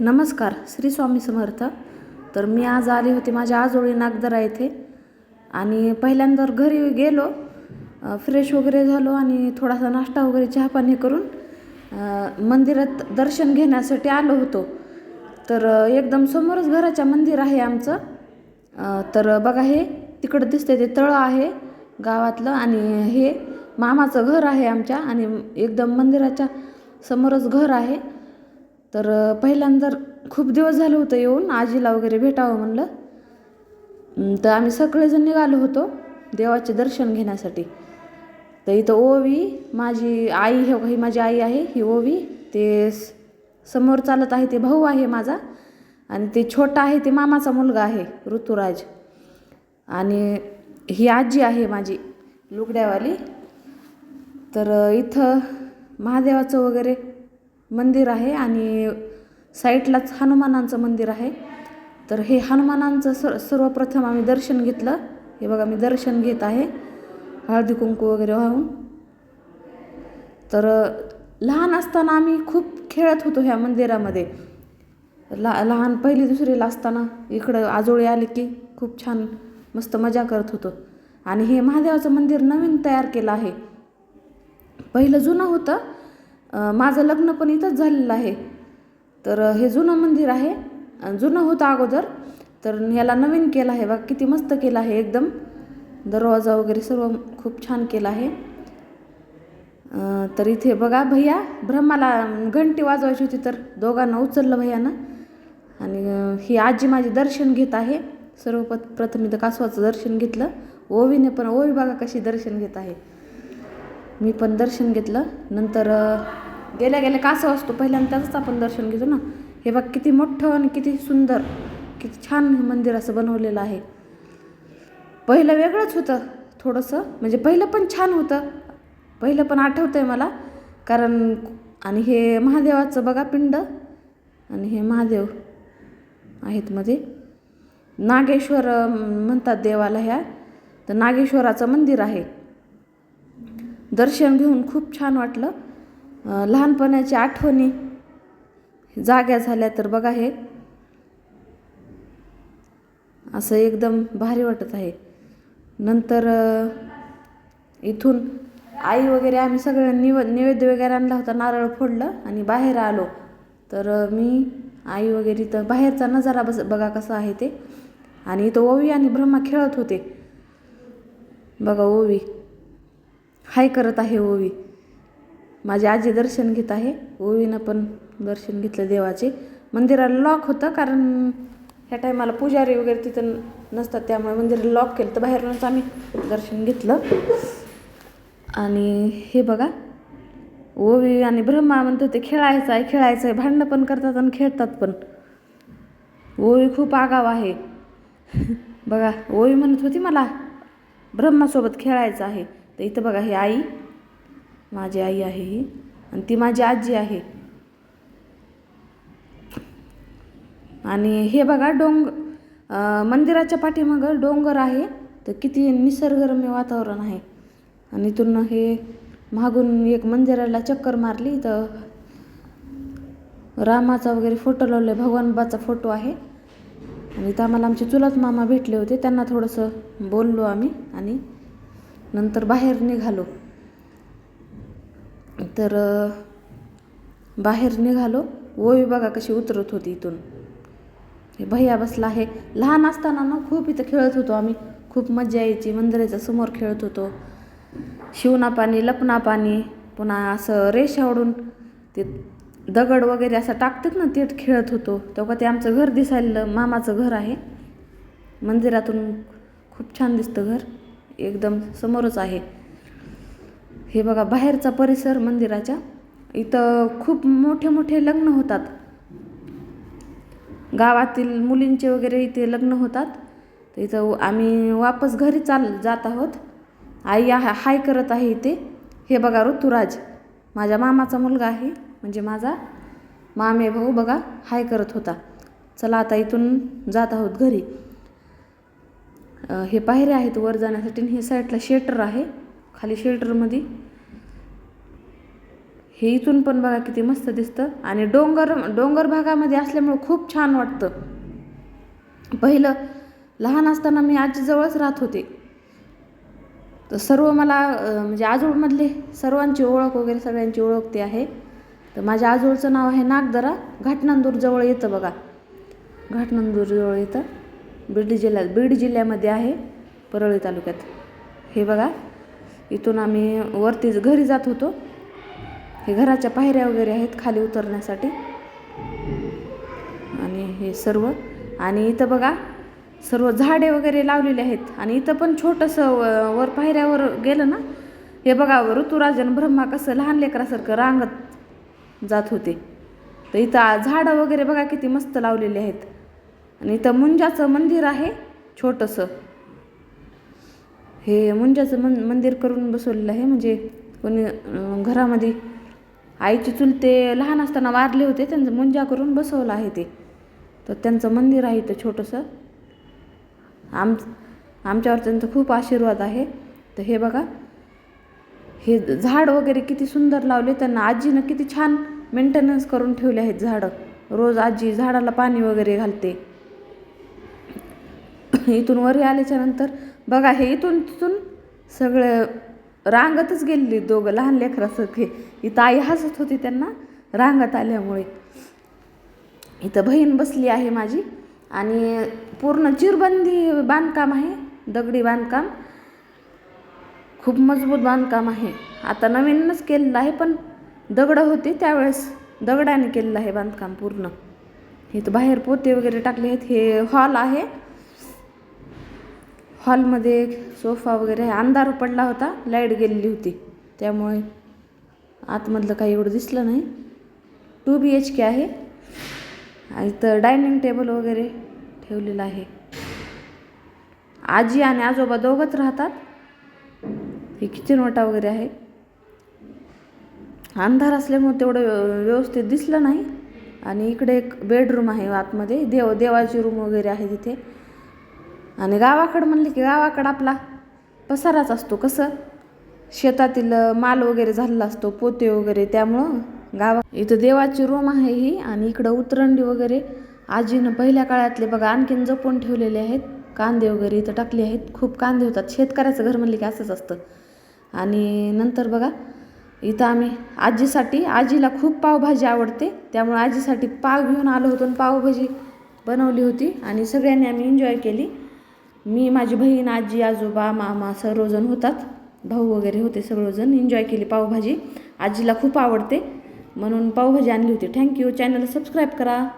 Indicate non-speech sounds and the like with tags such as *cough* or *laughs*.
नमस्कार श्री स्वामी समर्थ. तर मी आज आले होते माझ्या आजोळी नागदरा येथे. आणि पहिल्यांदा घरी गेलो फ्रेश वगैरे झालो आणि थोडासा नाश्ता वगैरे चहापाणी करून मंदिरात दर्शन घेण्यासाठी आलो होतो. तर एकदम समोरच घराच्या मंदिर आहे आमचं. तर बघा हे तिकडं दिसतंय ते तळं आहे गावातलं आणि हे मामाचं घर आहे आमच्या आणि एकदम मंदिराच्या समोरच घर आहे. तर पहिल्यांदा खूप दिवस झालं होतं येऊन आजीला वगैरे भेटावं म्हणलं तर आम्ही सगळेजण निघालो होतो देवाचे दर्शन घेण्यासाठी. तर इथं ओवी माझी आई हे ही माझी आई आहे ही ओवी ते स- समोर चालत आहे ते भाऊ आहे माझा आणि ते छोटा आहे ते मामाचा मुलगा आहे ऋतुराज. आणि ही आजी आहे माझी लुगड्यावाली. तर इथं महादेवाचं वगैरे मंदिर आहे आणि साईडलाच हनुमानांचं मंदिर आहे. तर हे हनुमानांचं स सर्वप्रथम आम्ही दर्शन घेतलं. हे बघा मी दर्शन घेत आहे. हळदी कुंकू वगैरे वाहून. तर लहान असताना आम्ही खूप खेळत होतो ह्या मंदिरामध्ये. ला लहान पहिली दुसरीला असताना इकडं आजोळी आले की खूप छान मस्त मजा करत होतो. आणि हे महादेवाचं मंदिर नवीन तयार केलं आहे. पहिलं जुनं होतं माझं लग्न पण इथंच झालेलं आहे. तर हे जुनं मंदिर आहे. जुनं होतं अगोदर. तर ह्याला नवीन केलं आहे बघा किती मस्त केलं आहे एकदम. दरवाजा वगैरे सर्व खूप छान केला आहे. तर इथे बघा भैया ब्रह्माला घंटी वाजवायची होती तर दोघांना उचललं भैयानं. आणि ही आजी माझी दर्शन घेत आहे. सर्व प्रथम इथं कासवाचं दर्शन घेतलं. ओवीने पण ओवी बघा कशी दर्शन घेत आहे. मी पण दर्शन घेतलं. नंतर गेल्या गेल्या कासव असतो पहिल्यांदा त्याचंच आपण दर्शन घेतो ना. हे बघ किती मोठं आणि किती सुंदर किती छान मंदिर असं बनवलेलं आहे. पहिलं वेगळंच होतं थोडंसं. म्हणजे पहिलं पण छान होतं. पहिलं पण आठवतं आहे मला. कारण आणि हे महादेवाचं बघा पिंड. आणि हे महादेव आहेत मध्ये. नागेश्वर म्हणतात देवाला ह्या. तर नागेश्वराचं मंदिर आहे. दर्शन घेऊन खूप छान वाटलं. लहानपणाच्या आठवणी जाग्या झाल्या तर बघा हे. असं एकदम भारी वाटत आहे. नंतर इथून आई वगैरे आम्ही सगळं निव नैवेद्य वगैरे आणला होता नारळ फोडलं आणि बाहेर आलो. तर मी आई वगैरे तर बाहेरचा नजारा बस बघा कसा आहे ते. आणि इथं ओवी आणि ब्रह्मा खेळत होते. बघा ओवी. हाय करत आहे ओवी. माझी आजी दर्शन घेत आहे. ओवीनं पण दर्शन घेतलं देवाचे. मंदिराला लॉक होतं कारण ह्या टायमाला पुजारी वगैरे तिथं नसतात त्यामुळे मंदिराला लॉक केलं. तर बाहेरूनच आम्ही दर्शन घेतलं. आणि हे बघा ओवी आणि ब्रह्मा म्हणत होते खेळायचं आहे खेळायचं आहे. भांडणं पण करतात आणि खेळतात पण. ओवी खूप आगाव आहे. *laughs* बघा ओवी म्हणत होती मला ब्रह्मासोबत खेळायचं आहे. तर इथं बघा ही आई माझी आई आहे ही. आणि ती माझी आजी आहे. आणि हे बघा डोंग मंदिराच्या पाठीमागं डोंगर आहे. तर किती निसर्गरम्य वातावरण आहे. आणि इथून हे मागून एक मंदिराला चक्कर मारली. तर रामाचा वगैरे फोटो लावले भगवान बाबाचा फोटो आहे. आणि इथं आम्हाला आमचे चुलत मामा भेटले होते. त्यांना थोडंसं बोललो आम्ही आणि नंतर बाहेर निघालो. तर बाहेर निघालो. ओवी बघा कशी उतरत होती इथून. हे भैया बसला आहे. लहान असताना ना खूप इथं खेळत होतो आम्ही. खूप मजा यायची. मंदिराच्या समोर खेळत होतो. शिवना पाणी लपना पाणी पुन्हा असं रेषा ओढून ते दगड वगैरे असं टाकतात ना ते खेळत होतो. तेव्हा ते आमचं घर दिसायला मामाचं घर आहे. मंदिरातून खूप छान दिसतं घर. एकदम समोरच आहे. हे बघा बाहेरचा परिसर मंदिराच्या. इथं खूप मोठे मोठे लग्न होतात. गावातील मुलींचे वगैरे इथे लग्न होतात. तर इथं आम्ही वापस घरी चाल जात आहोत. आई हा हाय करत आहे इथे. हे बघा ऋतुराज. माझ्या मामाचा मुलगा आहे म्हणजे माझा. मामे भाऊ बघा हाय करत होता. चला आता इथून जात आहोत घरी. हे पायऱ्या आहेत वर जाण्यासाठी आणि हे साईडला शेटर आहे. खाली शेल्टरमध्ये हे इथून पण बघा किती मस्त दिसतं. आणि डोंगर डोंगर भागामध्ये असल्यामुळं खूप छान वाटतं. पहिलं लहान असताना मी आजीजवळच राहत होते. तर सर्व मला म्हणजे आजोळमधले सर्वांची ओळख वगैरे सगळ्यांची ओळख ते आहे. तर माझ्या आजोळचं नाव आहे नागदरा. घाटनांदूरजवळ येतं बघा. घाटनांदूरजवळ येतं. बीड जिल्ह्यात बीड जिल्ह्यामध्ये आहे परळी तालुक्यात. हे बघा इथून आम्ही वरतीच घरी जात होतो. हे घराच्या पायऱ्या वगैरे आहेत खाली उतरण्यासाठी. आणि हे सर्व आणि इथं बघा सर्व झाडे वगैरे लावलेले आहेत. आणि इथं पण छोटंसं व- वर पायऱ्यावर गेलं ना हे बघा ऋतुराजन ब्रह्मा कसं लहान लेकरासारखं रांगत जात होते. तर इथं झाडं वगैरे बघा किती मस्त लावलेले आहेत. आणि इथं मुंजाचं मंदिर आहे छोटंसं. हे मुंजाचं मन मंदिर करून बसवलेलं आहे म्हणजे कोणी घरामध्ये आईचे चुलते लहान असताना वारले होते त्यांचं मुंजा करून बसवलं आहे ते. तर त्यांचं मंदिर आहे इथं छोटंसं. आम आमच्यावर त्यांचा खूप आशीर्वाद आहे. तर हे बघा हे झाड वगैरे किती सुंदर लावले त्यांना आजीनं किती छान मेंटेनन्स करून ठेवले आहेत झाडं. रोज आजी झाडाला पाणी वगैरे घालते. *coughs* इथून वरी आल्याच्यानंतर बघा हे इथून तिथून सगळं रांगतच गेलेली दोघं लहान लेकरासारखे इथं आई हसत होती त्यांना रांगत आल्यामुळे. इथं बहीण बसली आहे माझी आणि पूर्ण चिरबंदी बांधकाम आहे दगडी बांधकाम. खूप मजबूत बांधकाम आहे. आता नवीनच केलेलं आहे पण दगडं होती त्यावेळेस. दगडाने केलेलं आहे बांधकाम पूर्ण. इथं बाहेर पोते वगैरे टाकले आहेत. हे हॉल आहे. हॉलमध्ये सोफा वगैरे आहे. अंधार पडला होता लाइट गेलेली होती. त्यामुळे आतमधलं काही एवढं दिसलं नाही. टू बी एच के आहे. आणि इथं डायनिंग टेबल वगैरे ठेवलेलं आहे. आजी आणि आजोबा दोघंच राहतात. हे किचन वाटा वगैरे आहे. अंधार असल्यामुळे तेवढं व्यवस्थित दिसलं नाही. आणि इकडे एक बेडरूम आहे आतमध्ये. देव देवाची रूम वगैरे आहे तिथे. आणि गावाकडं म्हणले की गावाकडं आपला पसाराच असतो कसं? शेतातील माल वगैरे झालेला असतो पोते वगैरे त्यामुळं गावा इथं देवाची रूम आहे ही आणि इकडं उतरंडी वगैरे आजीनं पहिल्या काळातले बघा आणखीन जपून ठेवलेले आहेत. कांदे वगैरे इथं टाकले आहेत. खूप कांदे होतात. शेतकऱ्याचं घर म्हणले की असंच असतं. आणि नंतर बघा इथं आम्ही आजीसाठी आजीला खूप पावभाजी आवडते. त्यामुळे आजीसाठी पाव घेऊन आलो होतो आणि पावभाजी बनवली होती आणि सगळ्यांनी आम्ही एन्जॉय केली. मी माझी बहीण आजी आजोबा मामा सर्वजण होतात. भाऊ वगैरे होते सर्वजण एन्जॉय केली पावभाजी. आजीला खूप आवडते. म्हणून पावभाजी आणली होती. थँक्यू चॅनलला सबस्क्राईब करा.